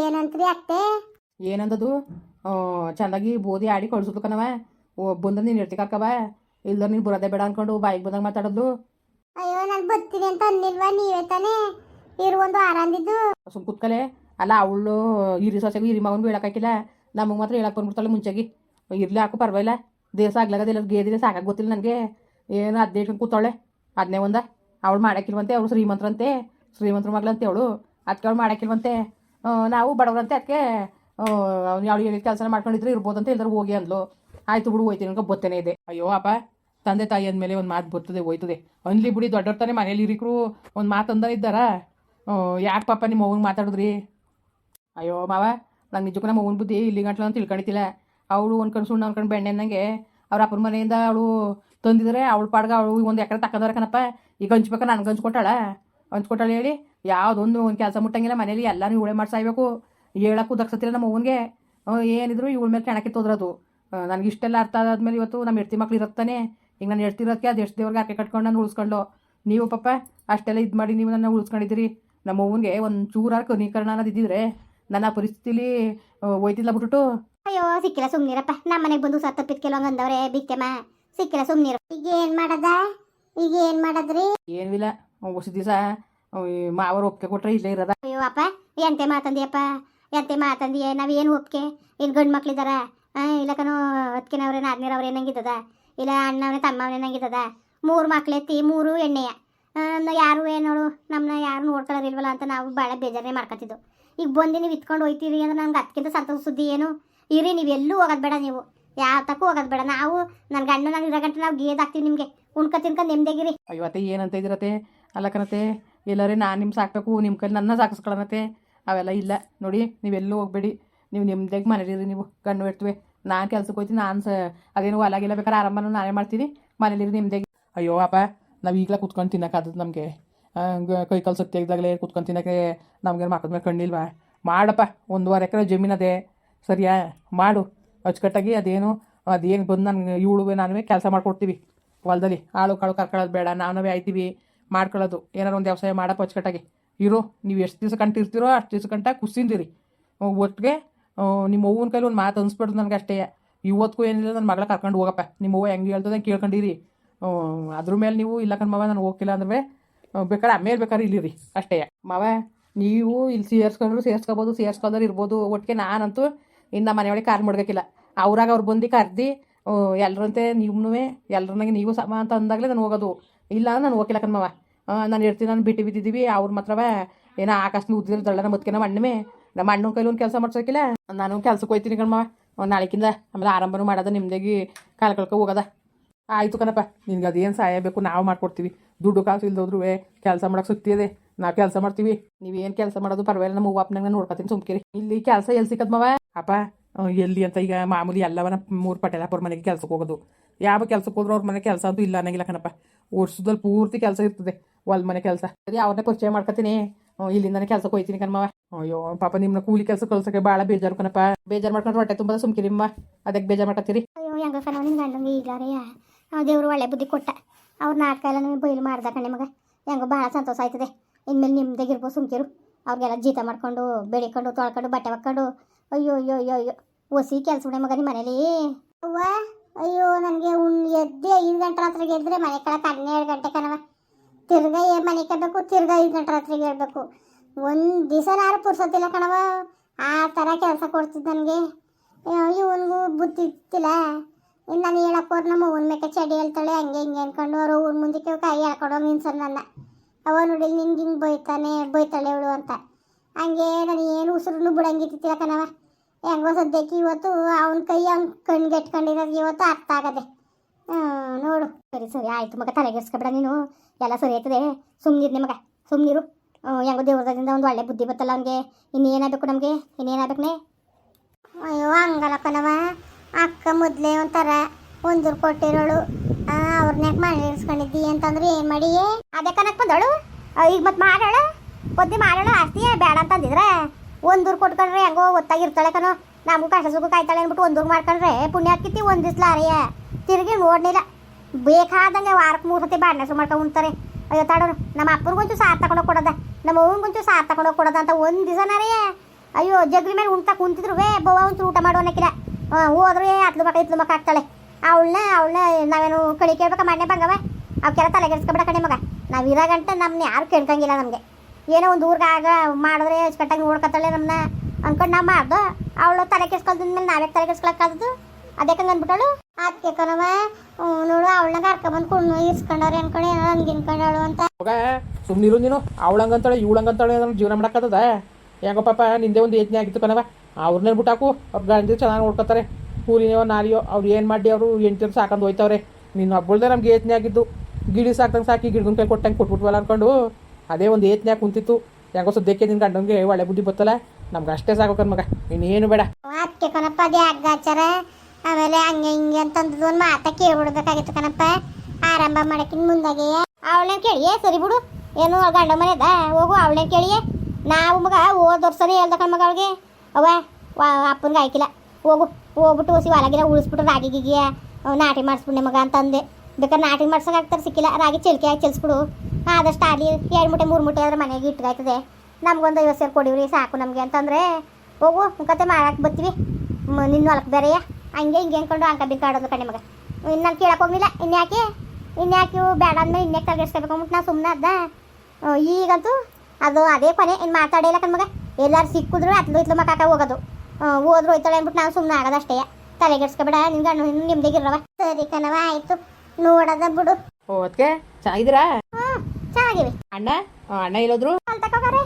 ಏನಂತ್ರಿ ಅತ್ತೆ? ಏನಂದದು? ಚಂದಾಗಿ ಬೋದಿ ಆಡಿ ಕಳ್ಸುದು ಕಣವ ಓ ಬಂದ ನೀನು ಇರ್ತಿ ಕರ್ಕವ ಇಲ್ಲ ನೀನು ಬರೋದೇ ಬೇಡ ಅನ್ಕೊಂಡು ಬಾಯಿಗೆ ಬಂದಾಗ ಮಾತಾಡೋದು. ಅಯ್ಯೋ ನಾನು ಬರ್ತೀನಿ ಅಂತ ಅನ್ನಿಲ್ವಾ? ನೀವೇ ತಾನೆ? ಇರು ಒಂದು ಆರಂದಿದ್ದು ಸುಮ್ ಕುತ್ಕಲೆ. ಅಲ್ಲ ಅವಳು ಹಿರಿ ಸೊಸೆಗೂ ಹಿರಿ ಮಗನಿಗೂ ಹೇಳಕ್ಕಾಕಿಲ್ಲ ನಮಗೆ ಮಾತ್ರ ಹೇಳಕ್ ಬಂದ್ಬಿಡ್ತಾಳೆ ಮುಂಚೆಗೆ. ಇರ್ಲಿ ಹಾಕು ಪರವಾಗಿಲ್ಲ. ದೇಶ ಆಗ್ಲಾಗದಿಲ್ಲ ಗೇದಿಲ್ಲ ಸಾಕಾಗ ಗೊತ್ತಿಲ್ಲ ನನಗೆ. ಏನು ಹದಿನೈದು ಕೂತಾಳೆ ಅದನ್ನೇ ಒಂದ. ಅವಳು ಮಾಡಕ್ಕಿಲ್ವಂತೆ ಅವಳು ಶ್ರೀಮಂತ್ರಂತೆ. ಶ್ರೀಮಂತ್ರ ಮಗಳಂತೆ ಅವಳು. ಅದಕ್ಕೆ ಅವಳು ಮಾಡಕ್ಕಿಲ್ವಂತೆ. ನಾವು ಬಡವರಂತೆ, ಅದಕ್ಕೆ ಯಾವ ಹೇಳಿ ಕೆಲಸ ಮಾಡ್ಕೊಂಡಿದ್ರೆ ಅಂತ ಎಲ್ಲರೂ ಹೋಗಿ ಅಂದ್ಲು. ಆಯ್ತು ಬಿಡು, ಹೋಯ್ತೀನಿ ಅನ್ಕೊ ಬತ್ತೇನೆ ಇದೆ. ಅಯ್ಯೋ, ಅಪ್ಪ, ತಂದೆ ತಾಯಿ ಅಂದಮೇಲೆ ಒಂದು ಮಾತು ಬರ್ತದೆ ಹೋಯ್ತದೆ. ಅನ್ಲಿ ಬಿಡಿ, ದೊಡ್ಡವ್ರ ತಾನೇ ಮನೇಲಿ ಇರಿಕರು, ಒಂದು ಮಾತು ಅಂದ ಇದ್ದಾರ? ಯಾಕೆ ಪಾಪ ನಿಮ್ಮ ಅವ್ವಂಗೆ ಮಾತಾಡಿದ್ರಿ? ಅಯ್ಯೋ, ಮಾವ, ನಂಗೆ ನಿಜಕ್ಕೂ ನಮ್ಮ ಅವ್ವನ ಬುದ್ಧಿ ಇಲ್ಲಿ ಗಂಟ್ಲ ಅಂತ ತಿಳ್ಕೊಂಡಿತಿಲ್ಲ. ಅವಳು ಅನ್ಕೊಂಡು ಸುಣ್ಣ ಅನ್ಕೊಂಡು ಬೆಣ್ಣೆ ಅನ್ನಂಗೆ ಅವ್ರ ಅಪ್ಪನ ಮನೆಯಿಂದ ಅವಳು ತಂದಿದ್ರೆ, ಅವಳು ಪಾಡ್ಗ, ಅವಳು ಒಂದು ಎಕರೆ ತಕೊಂಡವ್ರ ಕಣಪ್ಪ. ಈಗ ನಾನು ನನಗೆ ಹಂಚ್ಕೊಟ್ಟಾಳ? ಹಂಚ್ಕೊಟ್ಟಾಳ ಹೇಳಿ. ಯಾವುದೊಂದು ಒಂದು ಕೆಲಸ ಮುಟ್ಟಂಗಿಲ್ಲ ಮನೇಲಿ ಎಲ್ಲನೂ ಇವಳೆ ಮಾಡ್ಸಾಯ್ಬೇಕು ಹೇಳಕ್ಕೂ ದಕ್ಷತಿಲ್ಲ ನಮ್ಮ ಅವನಿಗೆ. ಏನಿದ್ರು ಇವಳ ಮೇಲೆ ಕೆಣಕ್ಕೆ ತೋದ್ರದು. ನನಗೆ ಇಷ್ಟೆಲ್ಲ ಅರ್ಥ ಆದ್ಮೇಲೆ ಇವತ್ತು ನಮ್ಮ ಹೆಡ್ತಿ ಮಕ್ಳು ಇರುತ್ತಾನೆ. ಈಗ ನಾನು ಹೆಡ್ತಿರೋದಕ್ಕೆ ಅದು ಎಷ್ಟು ದೇವ್ರಿಗೆ ಹಾಕಿ ಕಟ್ಕೊಂಡು ನಾನು ಉಳಿಸ್ಕೊಂಡು ನೀವು ಪಾಪ ಅಷ್ಟೆಲ್ಲ ಇದು ಮಾಡಿ ನೀವು ನನ್ನ ಉಳಿಸ್ಕೊಂಡಿದ್ದೀರಿ. ನಮ್ಮ ಅವ್ವನಿಗೆ ಒಂದು ಚೂರಾರ ಕನೀಕರಣ ಅನ್ನೋದು ಇದ್ದಿದ್ರೆ ನನ್ನ ಪರಿಸ್ಥಿತಿಲಿ ಹೋಯ್ತಿಲ್ಲ ಬಿಟ್ಬಿಟ್ಟು. ಅಯ್ಯೋ ಸಿಕ್ಕಿಲ್ಲ ಸುಮ್ಮನಿರಪ್ಪ ನಮ್ಮ ಮನೆಗೆ ಬಂದು ಸತ್ತ ಕೆಲವಂಗ ಅಂದವ್ರೆ ಬಿಕ್ಕೆಮ್ಮ. ಸಿಕ್ಕಿಲ್ಲ ಸುಮ್ನಿರು. ಈಗ ಏನು ಮಾಡದ? ಈಗ ಏನು ಮಾಡದ್ರಿ? ಏನಿಲ್ಲ. ಹೊಸ ದಿವಸ ಮಾವರು ಒಪ್ಪಿಗೆ ಕೊಟ್ರೆ ಇಲ್ಲೇ ಇರೋದ. ಅಯ್ಯೋ ಅಪ್ಪ ಎಂತೆ ಮಾತಂದಿಯಪ್ಪ ಎಂತೆ ಮಾತಂದಿಯೇ ನಾವೇನು ಒಪ್ಕೆ ಇಲ್ಲಿ ಗಂಡು ಮಕ್ಳಿದಾರ? ಇಲ್ಲ ಕಣೋ ಅದಕ್ಕಿನವ್ರೆ ನಾದ್ನೀರವ್ರೆ ಏನಂಗಿದ್ದದ ಇಲ್ಲ ಅಣ್ಣವನೇ ತಮ್ಮವನೇ ನಂಗಿದ್ದದ ಮೂರು ಮಕ್ಳು ಎತ್ತಿ ಮೂರು ಎಣ್ಣೆಯ. ಯಾರು ಏನೋಳು ನಮ್ಮನ್ನ ಯಾರು ನೋಡ್ಕೊಳ್ಳೋರಿಲ್ವಲ್ಲ ಅಂತ ನಾವು ಭಾಳ ಬೇಜಾರೇ ಮಾಡ್ಕೊತಿದ್ದು. ಈಗ ಬಂದು ನೀವು ಇತ್ಕೊಂಡು ಹೋಯ್ತೀರಿ ಅಂದ್ರೆ ನಮ್ಗೆ ಅದಕ್ಕಿಂತ ಸಂತೋಷ ಸುದ್ದಿ ಏನು? ಇರಿ ನೀವು ಎಲ್ಲೂ ಹೋಗೋದು ಬೇಡ ನೀವು. ಯಾವ ತಕ್ಕೂ ಹೋಗೋದು ಬೇಡ. ನಾವು ನನ್ನ ಗಂಡ ನಾನು ಇರೋ ಗಂಟೆ ನಾವು ಗೇದಾಕ್ತೀವಿ ನಿಮಗೆ. ಉಣ್ಕೊ ತಿನ್ಕೊಂಡು ನೆಮ್ಮದಿಗಿರಿ ಅಯ್ಯೋ ಅತ್ತೆ ಏನಂತ ಇದಿರತ್ತೆ ಅಲ್ಲ ಎಲ್ಲರೇ ನಾನು ನಿಮ್ಮ ಸಾಕಬೇಕು ನಿಮ್ಮ ಕೈಲಿ ನನ್ನ ಸಾಕಿಸ್ಕೊಳ್ಳನತೆ ಅವೆಲ್ಲ ಇಲ್ಲ. ನೋಡಿ, ನೀವೆಲ್ಲೂ ಹೋಗಬೇಡಿ. ನೀವು ನಿಮ್ದಾಗಿ ಮನೇಲಿರಿ ನೀವು, ಗಂಡು ಇರ್ತವೆ ನಾನು ಕೆಲ್ಸಕ್ಕೆ ಹೋಗ್ತೀನಿ ನಾನು ಸ, ಅದೇನು ಹೊಲಾಗಿಲ್ಲ ಬೇಕಾದ್ರೆ ಆರಾಮನ ನಾನೇ ಮಾಡ್ತೀನಿ. ಮನೇಲಿರಿ ನಿಮ್ದಾಗಿ ಅಯ್ಯೋ, ಅಪ್ಪ, ನಾವು ಈಗಲೇ ಕುತ್ಕೊಂಡು ತಿನ್ನೋಕ್ಕಾದದ್ದು ನಮಗೆ. ಕೈ ಕಾಲು ಸತ್ಯ ಇದ್ದಾಗಲೇ ಕುತ್ಕೊಂಡು ತಿನ್ನೋಕ್ಕೆ ನಮ್ಗೆ ಮಕ್ಕದ ಮೇಲೆ ಕಣ್ಣಿಲ್ವಾ? ಮಾಡಪ್ಪ, ಒಂದೂವರೆ ಎಕರೆ ಜಮೀನು ಅದೇ ಸರಿಯಾ? ಮಾಡು. ಅಚ್ಚುಕಟ್ಟಾಗಿ ಅದೇನು ಅದೇನು ಬಂದು ನನಗೆ, ಇವಳುವೆ ನಾನು ಕೆಲಸ ಮಾಡಿಕೊಡ್ತೀವಿ. ಹೊಲದಲ್ಲಿ ಆಳು ಕಾಳು ಕರ್ಕೊಳ್ಳೋದು ಬೇಡ ನಾವೇ ಆಯ್ತೀವಿ. ಮಾಡ್ಕೊಳ್ಳೋದು. ಏನಾರು ಒಂದು ವ್ಯವಸಾಯ ಮಾಡಪ್ಪ ಅಚ್ಚುಕಟ್ಟಾಗಿ ಇರೋ, ನೀವು ಎಷ್ಟು ದಿವಸ ಕಂಟ ಇರ್ತೀರೋ ಅಷ್ಟು ದಿವಸ ಕಂಟ ಕುಸಿಂದಿರಿ ಒಟ್ಟಿಗೆ ನಿಮ್ಮ ಅವ್ವನ ಕೈಲಿ ಒಂದು ಮಾತು ಅನ್ಸ್ಬಿಡ್ದು ನನಗೆ ಅಷ್ಟೇ. ಇವತ್ತಿಗೂ ಏನಿಲ್ಲ ನನ್ನ ಮಗಳ ಕರ್ಕೊಂಡು ಹೋಗಪ್ಪ. ನಿಮ್ಮ ಅವ್ವ ಹೆಂಗೆ ಹೇಳ್ತದೆ ಕೇಳ್ಕೊಂಡಿರಿ. ಅದ್ರ ಮೇಲೆ ನೀವು, ಇಲ್ಲ ಕಣ್ ಮಾವ, ನಾನು ಹೋಗಿಲ್ಲ ಅಂದ್ರೆ ಬೇಕಾದ್ರೆ ಆಮೇಲೆ ಬೇಕಾದ್ರೆ ಇಲ್ಲಿರಿ. ಅಷ್ಟೇ. ಮಾವ, ನೀವು ಇಲ್ಲಿ ಸೇರ್ಸ್ಕೊಂಡ್ರು ಸೇರ್ಸ್ಕೊಬೋದು ಸೇರ್ಸ್ಕೊಂಡ್ರೆ ಇರ್ಬೋದು. ಒಟ್ಟಿಗೆ ನಾನಂತೂ ಇನ್ನು ಮನೆಯೊಳಗೆ ಕಾರ್ ಮಾಡ್ಬೇಕಿಲ್ಲ. ಅವ್ರಾಗ ಅವ್ರು ಬಂದು ಕರ್ದು ಎಲ್ಲರಂತೆ ನೀವೂ ಎಲ್ಲರನ್ನಾಗೆ ನೀವು ಸಮ ಅಂತ ಅಂದಾಗಲೇ ನಾನು ಹೋಗೋದು. ಇಲ್ಲ, ನಾನು ಹೋಗಿಲ್ಲ ಕಣ್ಮವ ನಾನು ಇರ್ತೀನಿ ನಾನು ಬಿಟ್ಟು ಬಿದ್ದಿದ್ದೀವಿ, ಅವ್ರ ಮಾತ್ರವ. ಏನೋ ಆಕಾಶನ ಉದ್ದಿರ ದಳ್ಳ ನಮ್ಮ ಅದಕ್ಕೆ ನಮ್ಮ ಅಣ್ಣಮೇ ನಮ್ಮ ಅಣ್ಣನ ಕೈಲಿ ಒಂದು ಕೆಲಸ ಮಾಡ್ಸೋಕಿಲ್ಲ. ನಾನು ಕೆಲ್ಸಕ್ಕೆ ಹೋಯ್ತೀನಿ ಕಣ್ಮವ ನಾಳೆಕಿಂದ ಆಮೇಲೆ ಆರಂಭನೂ ಮಾಡೋದ, ನಿಮ್ದಾಗಿ ಕಾಲ ಕಳ್ಕೊ ಹೋಗೋದ. ಆಯಿತು ಕಣಪ್ಪ, ನಿನ್ಗೆ ಅದೇನು ಸಹಾಯ ಬೇಕು ನಾವು ಮಾಡ್ಕೊಡ್ತೀವಿ. ದುಡ್ಡು ಕಾಸು ಇಲ್ದೋದ್ರು ಕೆಲಸ ಮಾಡೋಕೆ ಸುತ್ತಿದೆ ನಾವು ಕೆಲಸ ಮಾಡ್ತೀವಿ. ನೀವೇನು ಕೆಲಸ ಮಾಡೋದು ಪರವಾಗಿಲ್ಲ, ನಮ್ಮ ಅಪ್ಪನಾಗ ನೋಡ್ಕೊತೀನಿ, ಸುಮ್ಕಿರಿ. ಇಲ್ಲಿ ಕೆಲಸ ಎಲ್ಲಿ ಸಿಕ್ಕದ್ಮವ ಅಪ್ಪ ಎಲ್ಲಿ ಅಂತ ಈಗ ಮಾಮೂಲಿ ಎಲ್ಲವನ ಮೂರು ಅವ್ರ ಮನೆಗೆ ಕೆಲಸಕ್ಕೆ ಹೋಗೋದು. ಯಾವ ಕೆಲಸಕ್ಕೆ ಹೋದ್ರು ಅವ್ರ ಮನೆ ಕೆಲಸ ಅಂತೂ ಇಲ್ಲ ಅನ್ನಂಗಿಲ್ಲ ಕಣಪ್ಪ. ವರ್ಷದಲ್ಲಿ ಪೂರ್ತಿ ಕೆಲಸ ಇರ್ತದೆ ಒಲ್ ಮನೆ ಕೆಲಸ. ಸರಿ ಅವ್ರನ್ನೇ ಪರಿಚಯ ಮಾಡ್ಕೊತೀನಿ ಇಲ್ಲಿಂದನೇ ಕೆಲಸಕ್ಕೆ ಹೋಯ್ತೀನಿ ಕಣ್ಮವ ಅಯ್ಯೋ ಪಾಪ ನಿಮ್ಮನ್ನ ಕೂಲಿ ಕೆಲಸ ಕಳ್ಸೋಕೆ ಭಾಳ ಬೇಜಾರು ಕಣಪ್ಪ. ಬೇಜಾರು ಮಾಡ್ಕೊಂಡು ಹೊಟ್ಟೆ ತುಂಬ ಸುಮ್ಕಿರಿಮ್ಮ ಅದಕ್ಕೆ ಬೇಜಾರು ಮಾಡ್ಕೊತೀರಿ ಅಯ್ಯೋ ಹೆಂಗ ಕಣ ನಿನ್ನ ಗಂಡಂಗೆ ಈಗಾರೆಯ ದೇವ್ರು ಒಳ್ಳೆ ಬುದ್ಧಿ ಕೊಟ್ಟ. ಅವ್ರ ನಾಟಕ ಎಲ್ಲ ನಿಮಗೆ ಬೈಲು ಮಾಡ್ದ ಕಣೆ ಮಗ. ಹೆಂಗೋ ಭಾಳ ಸಂತೋಷ ಆಯ್ತದೆ. ಇನ್ಮೇಲೆ ನಿಮ್ದಾಗಿರ್ಬೋದು ಸುಮ್ಕಿರು ಅವ್ರಿಗೆಲ್ಲ ಜೀತ ಮಾಡ್ಕೊಂಡು ಬೆಳಿಕೊಂಡು ತೊಳ್ಕೊಂಡು ಬಟ್ಟೆ ಒಕ್ಕೊಂಡು. ಅಯ್ಯೋ ಅಯ್ಯೋ ಅಯ್ಯೋ ಅಯ್ಯೋ. ಒಸಿ ಕೆಲಸ ಮಗ ನಿಮ್ಮ ಮನೇಲಿ. ಅವ್ವ ಅಯ್ಯೋ, ನನಗೆ ಉಣ್ ಎದ್ದೆ ಐದು ಗಂಟೆ ರಾತ್ರಿಗೆ ಎದ್ದರೆ ಮನೆ ಕಳಕ್ಕೆ ಹನ್ನೆರಡು ಗಂಟೆ ಕಣವ. ತಿರ್ಗಾ ಏ ಮನೆ ಕಬೇಕು ತಿರ್ಗಾ ಐದು ಗಂಟೆ ರಾತ್ರಿಗೆ ಹೇಳ್ಬೇಕು ಒಂದು ದಿವಸ ನಾರು ಪುರ್ಸೋತಿಲ್ಲ ಕಣವ. ಆ ಥರ ಕೆಲಸ ಕೊಡ್ತಿದ್ದು ನನಗೆ. ಇವನಿಗೂ ಬುದ್ಧಿ ಇತ್ತಿಲ್ಲ. ಇನ್ನು ನಾನು ಹೇಳಕ್ಕೋರು ನಮ್ಮ ಅವ್ವನ ಮೇಕೆ ಚಡಿ ಹೇಳ್ತಾಳೆ, ಹಂಗೆ ಹಿಂಗೆ ಅನ್ಕೊಂಡು ಅವ್ರು ಮುಂದೆ ಮುಂದಕ್ಕೆ ಕೈ ಹೇಳ್ಕೊಂಡು ನಿನ್ಸನ್ ನನ್ನ. ಅವ ನೋಡಿ ನಿನ್ಗೆ ಹಿಂಗೆ ಬೈತಾನೆ, ಬೈತಾಳೆ ಇವಳು ಅಂತ. ಹಂಗೆ ನಾನು ಏನು ಉಸಿರು ಬಿಡಂಗಿತ್ತಿಲ್ಲ ಕಣವ. ಹೆಂಗೋ ಸದ್ಯಕ್ಕೆ ಇವತ್ತು ಅವನ ಕೈ ಅವ್ನ ಇಟ್ಕೊಂಡಿರೋದು ಇವತ್ತು ಅರ್ಥ ಆಗದೆ. ನೋಡು. ಸರಿ ಸರಿ, ಆಯ್ತು ಮಗ ತಲೆಗೆಡ್ಸ್ಕೊಬೇಡ ನೀನು. ಎಲ್ಲ ಸರಿ ಆಯ್ತದೆ. ಸುಮ್ಮನಿರು ಮಗ ಸುಮ್ಮನಿರು ಹೆಂಗೋ ದೇವ್ರದಿಂದ ಒಂದು ಒಳ್ಳೆ ಬುದ್ಧಿ ಬತ್ತಲ್ಲ ಅವನಿಗೆ. ಇನ್ನೇನಾಗಬೇಕು ನಮಗೆ? ಇನ್ನೇನಾಗಬೇಕನೆ ಅಯ್ಯೋ, ಹಂಗಲ್ಲ ಕಣವ ಅಕ್ಕ ಮೊದಲೇ ಒಂಥರ ಒಂದೂರು ಕೊಟ್ಟಿರೋಳು. ಅವ್ರನ್ಯಾಕೆ ಮನೆ ಇರಿಸ್ಕೊಂಡಿದ್ದಿ ಅಂತಂದ್ರೆ ಏನು ಮಾಡಿ? ಅದೇ ಕನಕ್ ಬಂದಳು ಈಗ ಮತ್ತೆ ಮಾಡೋಳು ಬುದ್ಧಿ ಮಾಡೋಳು ಆಸ್ತಿ? ಬೇಡ ಅಂತಂದಿದ್ರೆ ಒಂದೂರು ಕೊಟ್ಕೊಂಡ್ರೆ ಹೆಂಗೋ ಒತ್ತಾಗಿರ್ತಾಳೆ ಕಣೋ. ನಮಗೂ ಕಷ್ಟ ಸುಖ ಕಾಯ್ತಾಳೆ ಅಂದ್ಬಿಟ್ಟು ಒಂದೂರು ಮಾಡ್ಕೊಂಡ್ರೆ ಪುಣ್ಯ ಹಾಕಿತಿ ಒಂದು ದಿವ್ಸ ಅರೆಯ ತಿರುಗಿ ನೋಡಲಿಲ್ಲ ಬೇಕಾದಂಗೆ ವಾರಕ್ಕೆ ಮೂರು ಸತಿ ಹೆಸರು ಮಾಡ್ಕೊಂಡು ಉಣ್ತಾರೆ. ಅಯ್ಯೋ ತಾಡೋರು, ನಮ್ಮ ಅಪ್ಪನಿಗೊಂಚು ಸಾರ್ ತಗೊಂಡೋಗಿ ಕೊಡೋದ. ನಮ್ಮ ಅವ್ವನಿಗೊಂಚು ಸಾರ್ ತಗೊಂಡೋಗಿ ಕೊಡೋದ ಅಂತ ಒಂದು ದಿವಸನಾರೇ ಅಯ್ಯೋ ಜಗ್ರಿ ಮೇಲೆ ಉಣ್ತಾ ಕುಂತಿದ್ರು. ವೇ ಬವ್ವ, ಒಂಚೂರು ಊಟ ಮಾಡುವ ಅನ್ನಕ್ಕಿಲ್ಲ ಹೋದ್ರೆ ಅತ್ಲು ಮಕ್ಕ ಇತ್ಲು ಮಕ್ಕ ಆಗ್ತಾಳೆ. ಅವಳನ್ನ ಅವಳನ್ನ ನಾವೇನು ಕಳಿ ಕೇಳ್ಬೇಕ ಮಣ್ಣೆ ಬಂಗವ? ಅವಕ್ಕೆಲ್ಲ ತಲೆ ಕೆಡ್ಸ್ಕೊಬೇಡ ಕಣೆ ಮಗ. ನಾವು ಇರೋ ಗಂಟೆ ನಮ್ಮನ್ನ ಯಾರು ಕೇಳ್ಕಂಗಿಲ್ಲ ನಮಗೆ. ಏನೋ ಒಂದು ಊರ್ಗೆ ಆಗ ಮಾಡಿದ್ರೆ ಅಚ್ಚುಕಟ್ಟಾಗಿ ಓಡ್ಕತ್ತಾಳೆ ನಮ್ಮನ್ನ ಅನ್ಕೊಂಡು ನಾವು ಮಾಡ್ದು. ಅವಳು ತಲೆ ಕೆಡ್ಸ್ಕೊಳ್ದಿದ್ಮೇಲೆ ನಾವೇ ತಲೆ ಕೆಡ್ಸ್ಕೊಳಕ್ಕಾದದು ಅದಕ್ಕೆ ಅಂದ್ಬಿಟ್ಟಳು ಅದಕ್ಕೆ ಕಣವ ನೋಡು, ಅವಳನ್ನ ಬಂದು ಕುಣ್ಣು ಇರ್ಸ್ಕೊಂಡವ್ರೆ ಅನ್ಕೊಂಡು, ಏನೋ ನನ್ಗೆ ಇನ್ಕೊಂಡಳು ಅಂತ. ಸುಮ್ಮನೆ ಇರು ನೀನು. ಅವಳಂಗಂತಾಳೆ ಇವಳಂಗಂತಾಳೆ ಅದನ್ನ ಜೀವನ ಮಾಡಕ್ಕದ ಹೆಂಗೋ ಪಾಪ, ನಿಂದೆ ಒಂದು ಯೋಚನೆ ಆಗಿತ್ತು ಕಣವ ಅವ್ರನ್ನೇ ಬಿಟ್ಟಾಕು ಅವ್ರ ಗಂಡ ಚೆನ್ನಾಗಿ ನೋಡ್ಕೊತಾರೆ. ಕೂಲಿನೋ ನಾರಿಯೋ, ಅವ್ರು ಏನು ಮಾಡಿ ಅವರು ಎಂಟು ಸಾಕಂದು ಹೋಯ್ತವ್ರೆ. ನೀನು ಹಬ್ಬಳ್ದೆ ನಮ್ಗೆ ಯೋಚನೆ ಆಗಿದ್ದು. ಗಿಡಿ ಸಾಕ್ದಂಗೆ ಸಾಕಿ, ಗಿಡಗನ್ ಕೈ ಕೊಟ್ಟಂಗೆ ಕೊಟ್ಬಿಟ್ವಲ್ಲ ಅನ್ಕೊಂಡು. ಅದೇ ಒಂದು ಏತ್ನ್ಯಾಗ ಕುಂತಿತ್ತು. ಹೆಂಗೋ ಸದ್ಯಕ್ಕೆ ನಿನ್ ಗಂಡಂಗೆ ಒಳ್ಳೆ ಬುದ್ಧಿ ಬತ್ತಲ್ಲ? ನಮ್ಗೆ ಅಷ್ಟೇ ಸಾಕು ಕಣ್ ಮಗ. ಇನ್ನೇನು ಬೇಡ. ಅದಕ್ಕೆ ಕಣಪ್ಪ, ಅದೇ ಅಗ್ಗಾಚಾರ ಆಮೇಲೆ ಹಂಗೆ ಹಿಂಗೆ ಅಂತಂದದ್ದು ಒಂದು ಮಾತ ಕೇಳ್ಬಿಡ್ಬೇಕಾಗಿತ್ತು ಕಣಪ್ಪ. ಆರಂಭ ಮಾಡಕ್ಕಿನ್ ಮುಂದಾಗೆ. ಅವಳನ್ನ ಕೇಳಿಯೇ? ಸರಿ ಬಿಡು. ಏನು ಗಂಡ ಮನೆದ? ಹೋಗು, ಅವಳನ್ನ ಕೇಳಿಯೇ. ನಾವು ಮಗ ಓದ್ ವರ್ಷನೇ ಹೇಳ್ದ ಕಣ್ಮಗ ಅವಳಿಗೆ. ಅವ್ವ ಅಪ್ಪನ್ಗೆ ಆಯ್ಕಿಲ್ಲ ಹೋಗು, ಹೋಗ್ಬಿಟ್ಟು ಹೊಸಿ ಒಳಗಿನ ಉಳಿಸ್ಬಿಟ್ಟು ರಾಗಿ ಗಿಗಿಯ ನಾಟಿ ಮಾಡಿಸ್ಬಿಡ್ನೆ ಮಗ ಅಂತಂದೆ. ಬೇಕಾದ್ರೆ ನಾಟಿ ಆಗ್ತಾರೆ ಸಿಕ್ಕಿಲ್ಲ. ರಾಗಿ ಚಿಲ್ಕೆ ಹಾಕಿ ಚೆಲ್ಸ್ಬಿಡು. ಆದಷ್ಟು ಆಡಿ ಎರಡು ಮುಟ್ಟೆ ಮೂರು ಮುಟ್ಟೆ ಆದ್ರೆ ಮನೆಗೆ ಇಟ್ಕಾಯ್ತದೆ ನಮ್ಗೊಂದು ಐವತ್ತು ಸಾವಿರ ಕೊಡಿವ್ರಿ, ಸಾಕು ನಮಗೆ ಅಂತಂದರೆ, ಹೋಗು ಮುಖತೆ ಮಾಡಕ್ಕೆ ಬರ್ತೀವಿ ನಿನ್ನ ಹೊಲಕ್ಕೆ ಬೇರೆಯ? ಹಂಗೆ ಹಿಂಗೆ ಅಂದ್ಕೊಂಡು ಅಂಕ ಬಿಂಕ ಆಡೋದು ಮಗ. ಇನ್ನು ನಾನು ಕೇಳಕ್ಕೆ ಹೋಗಿಲ್ಲ ಇನ್ಯಾಕೆ ಇನ್ಯಾಕೆ ಬೇಡ ಅಂದ್ಮೇಲೆ ಇನ್ಯಾಕೆ ತಲೆಗೆಡ್ಸ್ಕೊಬೇಕು ಅಂದ್ಬಿಟ್ಟು ನಾ ಸುಮ್ಮನೆ ಅದ ಈಗಂತೂ ಅದು ಅದೇ ಕೊನೆ ಇನ್ನು ಮಾತಾಡಿಲ್ಲ ಕಣ್ಮಗ ಮಗ. ಎಲ್ಲಾರು ಸಿಕ್ಕಿದ್ರು ಅತ್ಲು ಇತ್ಲು ಮಕ್ಕ ಹೋಗೋದು. ಹೋದ್ರು ಹೋಯ್ತಾಳೆ ಅಂದ್ಬಿಟ್ಟು ನಾನು ಸುಮ್ಮನೆ ಆಗೋದಷ್ಟೇ. ತಲೆಗೆಡ್ಸ್ಕೊಬೇಡ ನಿನ್ ಗಂಡು ನಿಮ್ದೇಗಿರವ ಸರಿ ಕಣವ ಆಯ್ತು. ನೋಡೋದ ಬಿಡು. ಓ ಅದಕ್ಕೆ ಚೆನ್ನಾಗಿದ್ದೀರಾ? ಚೆನ್ನಾಗಿವೆ ಅಣ್ಣ? ಆ, ಅಣ್ಣ ಇಲ್ಲೋದ್ರು ಅಲ್ಲಿ ತಗೋಗಾರೆ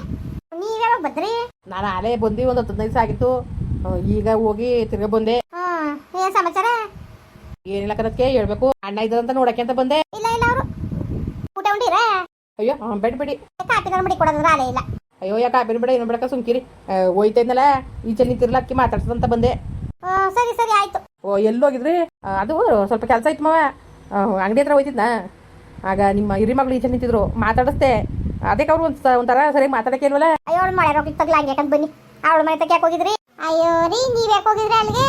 ನೀವ್ಯಾವಾಗ ಬದ್ರಿ? ನಾನು ಆಲೇ ಬಂದು ಒಂದು ಹತ್ತು ದಿವಸ ಆಗಿತ್ತು. ಆ, ಈಗ ಹೋಗಿ ತಿರ್ಗಾ ಬಂದೆ. ಹ್ಮ್ ಏನ್ ಸಮಾಚಾರ? ಏನಿಲ್ಲ ಕದಕ್ಕೆ ಹೇಳ್ಬೇಕು. ಅಣ್ಣ ಇದ್ರಂತ ನೋಡಕ್ಕೆ ಅಂತ ಬಂದೆ. ಇಲ್ಲ ಇಲ್ಲ ಅವರು. ಊಟ ಉಂಡಿರ? ಅಯ್ಯೋ ಆ, ಬೇಡ ಬಿಡಿ. ಕಾಪಿ ಮಾಡಿ ಕೊಡೋದ್ರ ಅಲೇ ಇಲ್ಲ. ಅಯ್ಯೋ ಯಾಕೆ ಬೇಡ ಬೇಡ ಏನು ಬೇಡಕ ಸುಮ್ಕಿರಿ. ಆ, ಹೋಯ್ತಾ ಇದ್ನಲ್ಲ ಈಚೆ ನಿಂತಿರ್ಲ ಅಕ್ಕಿ ಮಾತಾಡ್ಸದಂತ ಬಂದೆ. ಹ್ಮ್, ಸರಿ ಸರಿ ಆಯ್ತು. ಓ ಎಲ್ಲಿ ಹೋಗಿದ್ರಿ ಆ, ಅದು ಸ್ವಲ್ಪ ಕೆಲಸ ಇತ್ತು ಮಾವ. ಅಂಗಡಿ ಹತ್ರ ಹೋಯ್ತಿದ್ನ? ಆಗ ನಿಮ್ಮ ಹಿರಿ ಮಗಳು ಈಚೆ ನಿಂತಿದ್ರು. ಮಾತಾಡಿಸ್ದೆ. ಅದಕ್ಕೆ ಅವ್ರು ಒಂದು ಒಂಥರ ಸರಿಯಾಗಿ ಮಾತಾಡಕ್ಕೆ ಇಲ್ವಲ್ಲ? ಅಯ್ಯೋ ಅವಳು ಮಳೆ ರೋಗಿ ತಗ್ಲ ಹಂಗೆ ಯಾಕಂತ ಬನ್ನಿ. ಅವಳ ಮನೆ ತಕ್ಕ ಯಾಕೆ ಹೋಗಿದ್ರಿ? ಅಯ್ಯೋ ರೀ ನೀವು ಯಾಕೆ ಹೋಗಿದ್ರಿ ಅಲ್ಲಿಗೆ?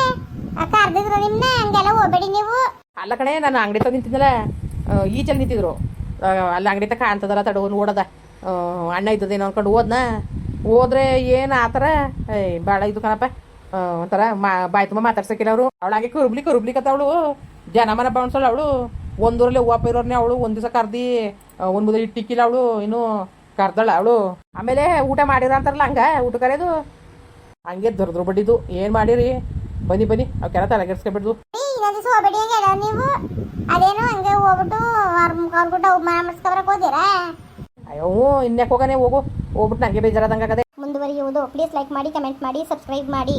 ಕರ್ದಿದ್ರು ನಿಮ್ನ ಹಂಗೆಲ್ಲ ಹೋಗ್ಬೇಡಿ ನೀವು. ಅಲ್ಲ ಕಣೆ ನಾನು ಅಂಗಡಿ ತಂದು ನಿಂತಿದ್ದಲ್ಲ ಈಚೆ ನಿಂತಿದ್ರು. ಅಲ್ಲ ಅಂಗಡಿ ತಕ್ಕ ಅಂತದಲ್ಲ ತಡ ಓಡದ. ಅಣ್ಣ ಇದ್ದದೇನೋ ಅನ್ಕೊಂಡು ಹೋದ್ನ. ಹೋದ್ರೆ ಏನು ಆತರ ಥರ? ಏಯ್ ಭಾಳ ಇದು ಕಣಪ್ಪ. ಒಂಥರ ಮಾ ಬಾಯ್ ತುಂಬ ಮಾತಾಡ್ಸಕ್ಕಿಲ್ಲ ಅವರು. ಅವಳಾಗೆ ಕುರುಬ್ಲಿ ಕರುಬ್ಲಿ ಕತ್ತವಳು ಜನ ಮನ ಬಾಣ್ಸೋಳು ಅವಳು ಒಂದೂರಲ್ಲಿ ಹೂವು ಇರೋರ್ನೇ ಅವಳು ಒಂದು ದಿವಸ ಕರ್ದಿ ಒಂದು ಮುದ್ದೆ ಇಟ್ಟಿಕ್ಕಿಲ್ಲ ಅವಳು ಇನ್ನು ಕರ್ದಳ ಅವಳು. ಆಮೇಲೆ ಊಟ ಮಾಡಿರ ಅಂತಾರಲ್ಲ ಹಂಗ ಊಟ ಕರೆಯೋದು ಹಂಗೆ ದೊರದ್ರು ಬಡ್ಡಿದು ಏನು ಮಾಡಿರಿ? ಬನ್ನಿ ಬನ್ನಿ. ಅವಕ್ಕೆಲ್ಲ ತಲೆಗೆಡ್ಸ್ಕೊಬಿಡ್ದು ತಲೆ ನೀವು ಅದೇನು ಹಂಗೆ ಹೋಗ್ಬಿಟ್ಟು ಅವ್ರ ಹೋದಿರಾ? ಅಯ್ಯೋ ಇನ್ಯಾಕ ಹೋಗನೆ ಹೋಗು. ಹೋಗ್ಬಿಟ್ಟು ನನಗೆ ಬೇಜಾರಾದಂಗೆ ಆಗದೆ. ಮುಂದುವರಿಯುವುದು. ಪ್ಲೀಸ್ ಲೈಕ್ ಮಾಡಿ ಕಮೆಂಟ್ ಮಾಡಿ ಸಬ್ಸ್ಕ್ರೈಬ್ ಮಾಡಿ.